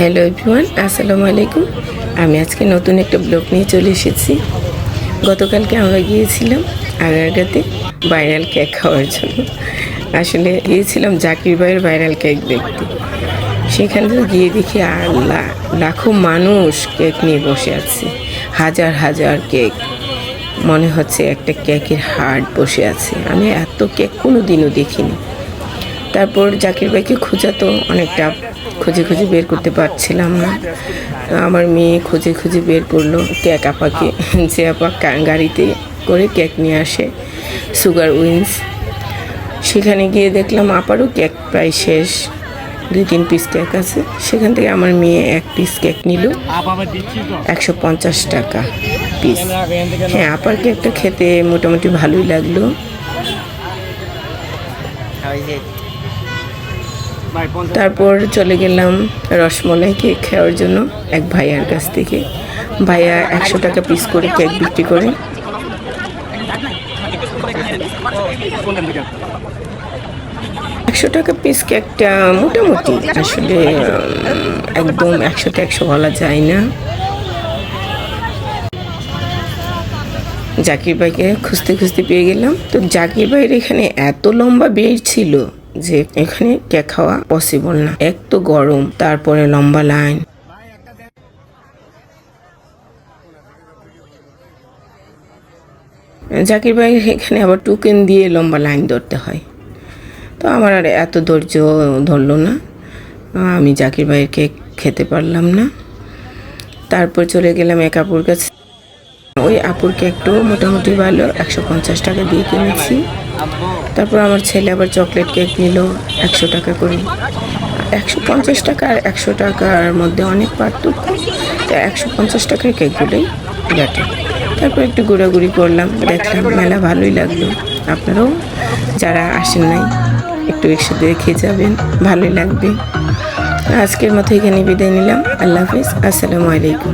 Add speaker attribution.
Speaker 1: Hello everyone আসসালামু আলাইকুম। আমি আজকে নতুন একটা ব্লগ নিয়ে চলে এসেছি। গতকালকে আমরা গিয়েছিলাম আগারগাতে ভাইরাল কেক খাওয়ার জন্য। আসলে গিয়েছিলাম জাকির ভাইয়ের ভাইরাল কেক দেখতে। সেখানে গিয়ে দেখি আল্লাহ, লাখো মানুষ কেক নিয়ে বসে আছে। হাজার হাজার কেক মনে হচ্ছে একটা কেকের হাট বসে আছে। আমি এত কেক কোনো দিনও দেখিনি। তারপর জাকির ভাইকে খোঁজা তো অনেকটা খুঁজে খুঁজে বের করতে পারছিলাম না। আমার মেয়ে খুঁজে খুঁজে বের করল কেক আপাকে। যে আপা গাড়িতে করে কেক নিয়ে আসে, সুগার উইন্স সেখানে গিয়ে দেখলাম আপারও কেক প্রায় শেষ, দুই তিন পিস কেক আছে। সেখান থেকে আমার মেয়ে এক পিস কেক নিল, একশো পঞ্চাশ টাকা পিস। হ্যাঁ আপার কেকটা খেতে মোটামুটি ভালোই লাগল। তারপর চলে গেলাম রসমলাই কেক খাওয়ার জন্য এক ভাইয়ার কাছ থেকে। ভাইয়া একশো টাকা পিস করে কেক বিক্রি করে। একশো টাকা পিস কেকটা মোটামুটি, আসলে একদম একশোটা একশো বলা যায় না। জাকির ভাইকে খুঁজতে খুঁজতে পেয়ে গেলাম। তো জাকির ভাইয়ের এখানে এত লম্বা বেড় ছিল। যে এখানে কেক খাওয়া পসিবল না। এক তো গরম, তারপরে লম্বা লাইন জাকির ভাই এখানে আবার টোকেন দিয়ে লম্বা লাইন ধরতে হয়। তো আমার আর এত ধৈর্য ধরলো না। আমি জাকির ভাইয়ের কেক খেতে পারলাম না। তারপর চলে গেলাম এক আপুর কাছে। ওই আপুর কেকটাও মোটামুটি ভালো, একশো পঞ্চাশ টাকা দিয়ে কিনেছি। তারপর আমার ছেলে আবার চকলেট কেক নিল, একশো টাকা করে। একশো পঞ্চাশ টাকা আর একশো টাকার মধ্যে অনেক পার্থক্য। তো একশো পঞ্চাশ টাকার কেকগুলোই বেটার তারপর একটু ঘোরাঘুরি করলাম, দেখলাম মেলা ভালোই লাগল। আপনারাও যারা আসেন নাই, একটু একসাথে দেখে যাবেন, ভালোই লাগবে। আজকের মতো এখানে বিদায় নিলাম। আল্লাহ হাফিজ। আসসালামু আলাইকুম।